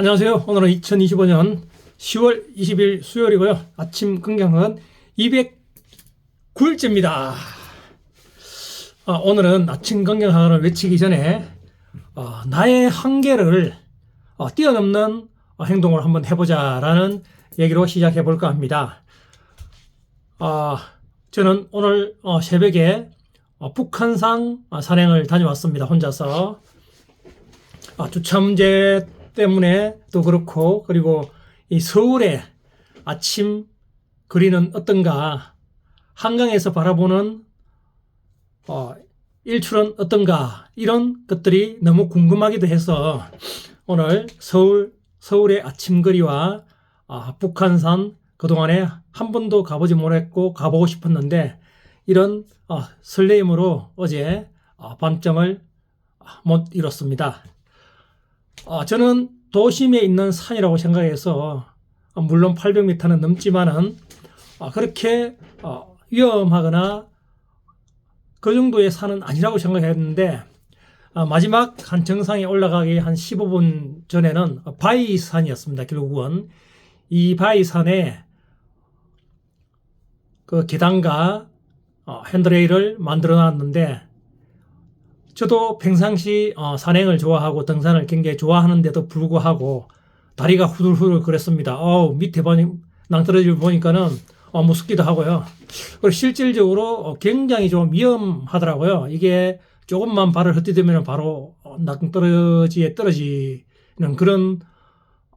안녕하세요. 오늘은 2025년 10월 20일 수요일이고요. 아침 건강은 209일째입니다. 아, 오늘은 아침 건강학을 외치기 전에 어, 나의 한계를 어, 뛰어넘는 어, 행동을 한번 해보자라는 얘기로 시작해 볼까 합니다. 아, 저는 오늘 어, 새벽에 어, 북한산 어, 산행을 다녀왔습니다. 혼자서. 아, 주차 문제 때문에 또 그렇고 그리고 이 서울의 아침 거리는 어떤가 한강에서 바라보는 어, 일출은 어떤가 이런 것들이 너무 궁금하기도 해서 오늘 서울 서울의 아침 거리와 아, 북한산 그동안에 한 번도 가보지 못했고 가보고 싶었는데 이런 어, 설레임으로 어제 어, 밤잠을 못 이뤘습니다. 어, 저는 도심에 있는 산이라고 생각해서 어, 물론 800m는 넘지만은 어, 그렇게 어, 위험하거나 그 정도의 산은 아니라고 생각했는데 어, 마지막 한 정상에 올라가기 한 15분 전에는 바위산이었습니다. 결국은 이 바위산에 그 계단과 어, 핸드레일을 만들어 놨는데 저도 평상시 어, 산행을 좋아하고 등산을 굉장히 좋아하는데도 불구하고 다리가 후들후들 그랬습니다. 어 밑에 보니 낭떠러지를 보니까는 어, 무섭기도 하고요. 그리고 실질적으로 어, 굉장히 좀 위험하더라고요. 이게 조금만 발을 헛디디면 바로 어, 낭떠러지에 떨어지는 그런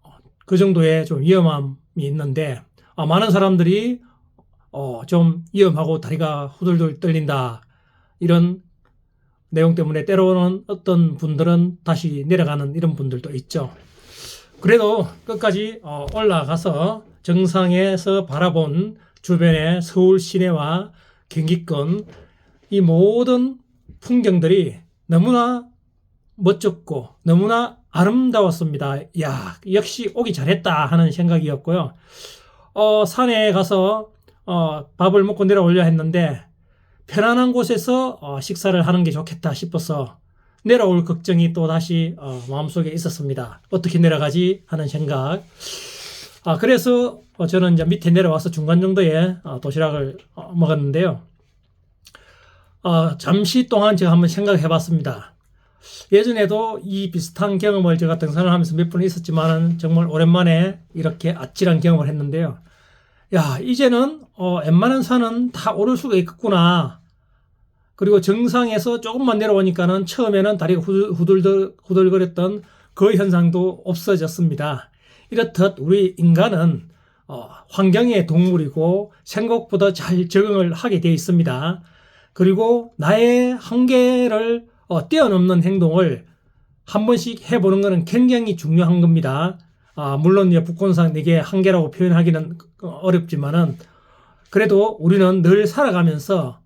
어, 그 정도의 좀 위험함이 있는데 아, 많은 사람들이 어, 좀 위험하고 다리가 후들들 떨린다 이런 내용 때문에 때로는 어떤 분들은 다시 내려가는 이런 분들도 있죠. 그래도 끝까지 어, 올라가서 정상에서 바라본 주변의 서울 시내와 경기권 이 모든 풍경들이 너무나 멋졌고 너무나 아름다웠습니다. 야 역시 오기 잘했다 하는 생각이었고요. 어, 산에 가서 어, 밥을 먹고 내려오려 했는데 편안한 곳에서 어, 식사를 하는 게 좋겠다 싶어서 내려올 걱정이 또 다시 어, 마음속에 있었습니다. 어떻게 내려가지 하는 생각. 아, 그래서 어, 저는 이제 밑에 내려와서 중간 정도의 어, 도시락을 어, 먹었는데요. 어, 잠시 동안 제가 한번 생각해 봤습니다. 예전에도 이 비슷한 경험을 제가 등산을 하면서 몇 번 있었지만은 정말 오랜만에 이렇게 아찔한 경험을 했는데요. 야, 이제는 어, 웬만한 산은 다 오를 수가 있겠구나. 그리고 정상에서 조금만 내려오니까는 처음에는 다리가 후들, 후들거렸던 그 현상도 없어졌습니다. 이렇듯 우리 인간은 어, 환경의 동물이고 생각보다 잘 적응을 하게 되어 있습니다. 그리고 나의 한계를 어, 뛰어넘는 행동을 한 번씩 해보는 것은 굉장히 중요한 겁니다. 아, 물론 북콘상 내게 한계라고 표현하기는 어렵지만은 그래도 우리는 늘 살아가면서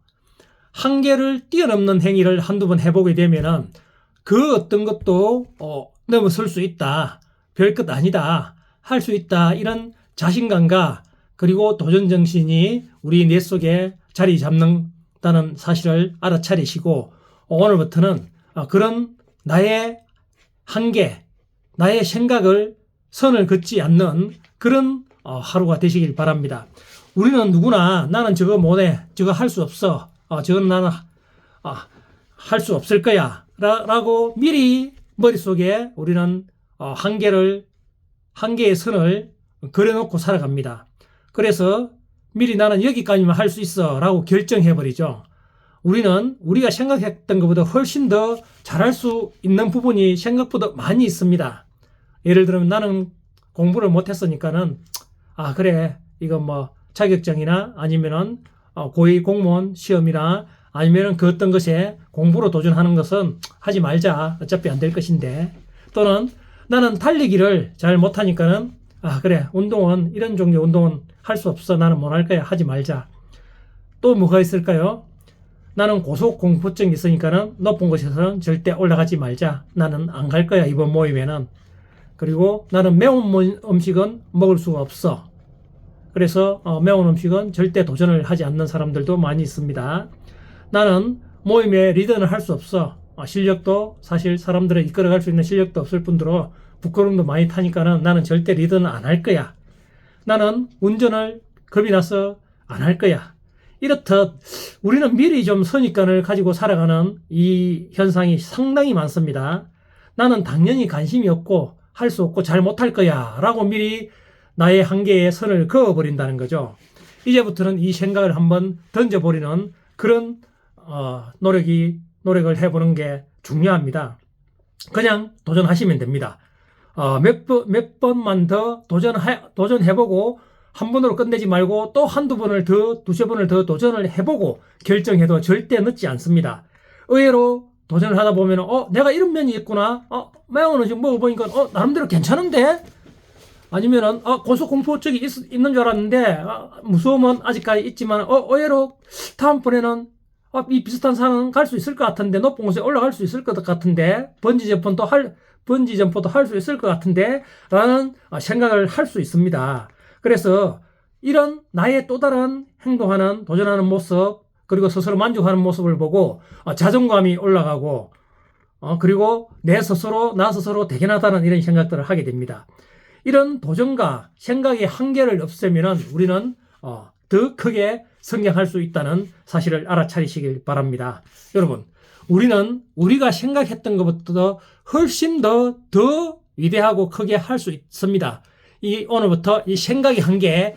한계를 뛰어넘는 행위를 한두 번 해보게 되면은 그 어떤 것도 어, 넘어설 수 있다. 별 것 아니다. 할 수 있다. 이런 자신감과 그리고 도전 정신이 우리 뇌 속에 자리 잡는다는 사실을 알아차리시고 오늘부터는 어, 그런 나의 한계, 나의 생각을 선을 긋지 않는 그런 어, 하루가 되시길 바랍니다. 우리는 누구나 나는 저거 못해, 저거 할 수 없어, 어, 저건 나는 어, 할수 없을 거야 라 고 미리 머릿속에 우리는 어, 한계를 한계의 선을 그려놓고 살아갑니다. 그래서 미리 나는 여기까지만 할 수 있어 라고 결정해버리죠. 우리는 우리가 생각했던 것보다 훨씬 더 잘할 수 있는 부분이 생각보다 많이 있습니다. 예를 들면 나는 공부를 못했으니까는 아 그래 이거 뭐 자격증이나 아니면은 어, 고위 공무원 시험이나 아니면은 그 어떤 것에 공부로 도전하는 것은 하지 말자. 어차피 안 될 것인데. 또는 나는 달리기를 잘 못하니까는 아 그래 운동은 이런 종류 운동은 할 수 없어. 나는 못 할 거야. 하지 말자. 또 뭐가 있을까요? 나는 고속 공포증이 있으니까는 높은 곳에서는 절대 올라가지 말자. 나는 안 갈 거야. 이번 모임에는 그리고 나는 매운 음식은 먹을 수가 없어. 그래서 어, 매운 음식은 절대 도전을 하지 않는 사람들도 많이 있습니다. 나는 모임에 리더는 할 수 없어. 어, 실력도 사실 사람들을 이끌어갈 수 있는 실력도 없을 뿐더러 부끄러움도 많이 타니까는 나는 절대 리더는 안 할 거야. 나는 운전을 겁이 나서 안 할 거야. 이렇듯 우리는 미리 좀 선입관을 가지고 살아가는 이 현상이 상당히 많습니다. 나는 당연히 관심이 없고 할 수 없고 잘 못할 거야 라고 미리 나의 한계에 선을 그어버린다는 거죠. 이제부터는 이 생각을 한번 던져버리는 그런 어, 노력이 노력을 해보는 게 중요합니다. 그냥 도전하시면 됩니다. 어, 몇, 번, 몇 번만 더 도전해, 도전해보고 한 번으로 끝내지 말고 또 한두 번을 더, 두세 번을 더 도전을 해보고 결정해도 절대 늦지 않습니다. 의외로 도전을 하다 보면, 어, 내가 이런 면이 있구나. 어, 매운은 지금 먹어보니까, 어, 나름대로 괜찮은데? 아니면은, 어, 고소공포증이 있, 있는 줄 알았는데, 아, 무서움은 아직까지 있지만, 어, 의외로 다음번에는 어, 이 비슷한 산은 갈 수 있을 것 같은데, 높은 곳에 올라갈 수 있을 것 같은데, 번지 점프도 할, 번지 점프도 할 수 있을 것 같은데, 라는 어, 생각을 할 수 있습니다. 그래서 이런 나의 또 다른 행동하는, 도전하는 모습, 그리고 스스로 만족하는 모습을 보고 어, 자존감이 올라가고, 어, 그리고 내 스스로, 나 스스로 대견하다는 이런 생각들을 하게 됩니다. 이런 도전과 생각의 한계를 없애면은 우리는 어, 더 크게 성장할 수 있다는 사실을 알아차리시길 바랍니다. 여러분, 우리는 우리가 생각했던 것보다 훨씬 더, 더 위대하고 크게 할 수 있습니다. 이, 오늘부터 이 생각의 한계,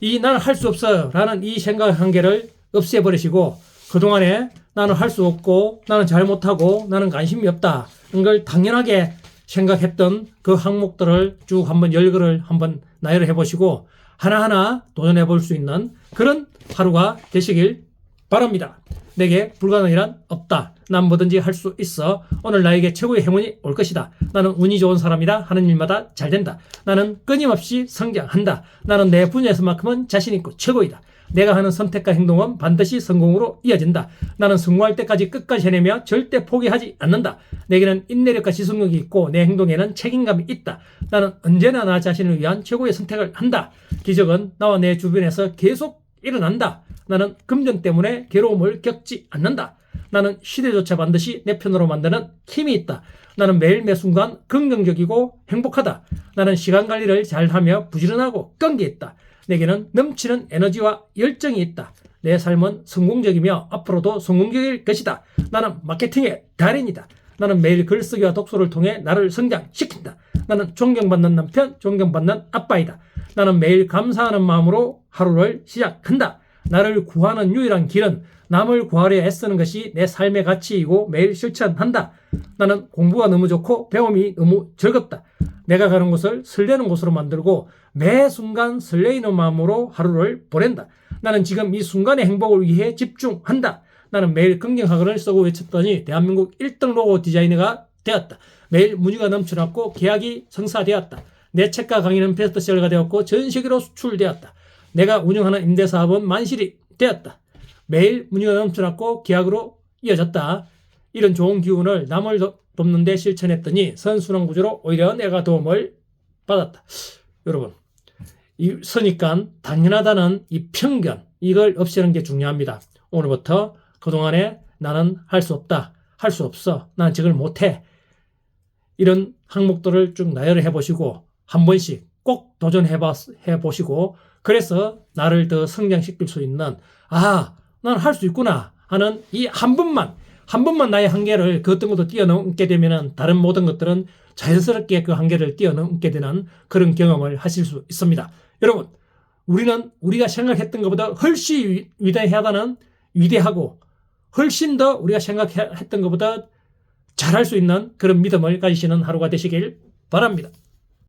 이 나는 할 수 없어 라는 이 생각의 한계를 없애버리시고, 그동안에 나는 할 수 없고, 나는 잘 못하고, 나는 관심이 없다. 이걸 당연하게 생각했던 그 항목들을 쭉 한번 열거를 한번 나열해 보시고, 하나하나 도전해 볼 수 있는 그런 하루가 되시길 바랍니다. 내게 불가능한 일은 없다. 난 뭐든지 할 수 있어. 오늘 나에게 최고의 행운이 올 것이다. 나는 운이 좋은 사람이다. 하는 일마다 잘 된다. 나는 끊임없이 성장한다. 나는 내 분야에서만큼은 자신 있고 최고이다. 내가 하는 선택과 행동은 반드시 성공으로 이어진다. 나는 성공할 때까지 끝까지 해내며 절대 포기하지 않는다. 내게는 인내력과 지속력이 있고 내 행동에는 책임감이 있다. 나는 언제나 나 자신을 위한 최고의 선택을 한다. 기적은 나와 내 주변에서 계속 일어난다. 나는 금전 때문에 괴로움을 겪지 않는다. 나는 시대조차 반드시 내 편으로 만드는 힘이 있다. 나는 매일 매 순간 긍정적이고 행복하다. 나는 시간 관리를 잘하며 부지런하고 끈기 있다. 내게는 넘치는 에너지와 열정이 있다. 내 삶은 성공적이며 앞으로도 성공적일 것이다. 나는 마케팅의 달인이다. 나는 매일 글쓰기와 독서를 통해 나를 성장시킨다. 나는 존경받는 남편, 존경받는 아빠이다. 나는 매일 감사하는 마음으로 하루를 시작한다. 나를 구하는 유일한 길은 남을 구하려 애쓰는 것이 내 삶의 가치이고 매일 실천한다. 나는 공부가 너무 좋고 배움이 너무 즐겁다. 내가 가는 곳을 설레는 곳으로 만들고 매 순간 설레이는 마음으로 하루를 보낸다. 나는 지금 이 순간의 행복을 위해 집중한다. 나는 매일 긍정학원을 쓰고 외쳤더니 대한민국 1등 로고 디자이너가 되었다. 매일 문의가 넘쳐났고 계약이 성사되었다. 내 책과 강의는 베스트셀러가 되었고 전 세계로 수출되었다. 내가 운영하는 임대사업은 만실이 되었다. 매일 문의가 넘쳐났고 계약으로 이어졌다. 이런 좋은 기운을 남을 도- 돕는 데 실천했더니 선순환 구조로 오히려 내가 도움을 받았다. 여러분, 이 선입관, 당연하다는 이 편견, 이걸 없애는 게 중요합니다. 오늘부터 그동안에 나는 할 수 없다. 할 수 없어. 나는 저걸 못해. 이런 항목들을 쭉 나열을 해보시고 한 번씩 꼭 도전해 보시고 그래서 나를 더 성장시킬 수 있는 아, 난 할 수 있구나 하는 이 한 번만 한 번만 나의 한계를 그 어떤 것도 뛰어넘게 되면은 다른 모든 것들은 자연스럽게 그 한계를 뛰어넘게 되는 그런 경험을 하실 수 있습니다. 여러분, 우리는 우리가 생각했던 것보다 훨씬 위- 위대하다는 위대하고 훨씬 더 우리가 생각했던 것보다 잘할 수 있는 그런 믿음을 가지시는 하루가 되시길 바랍니다.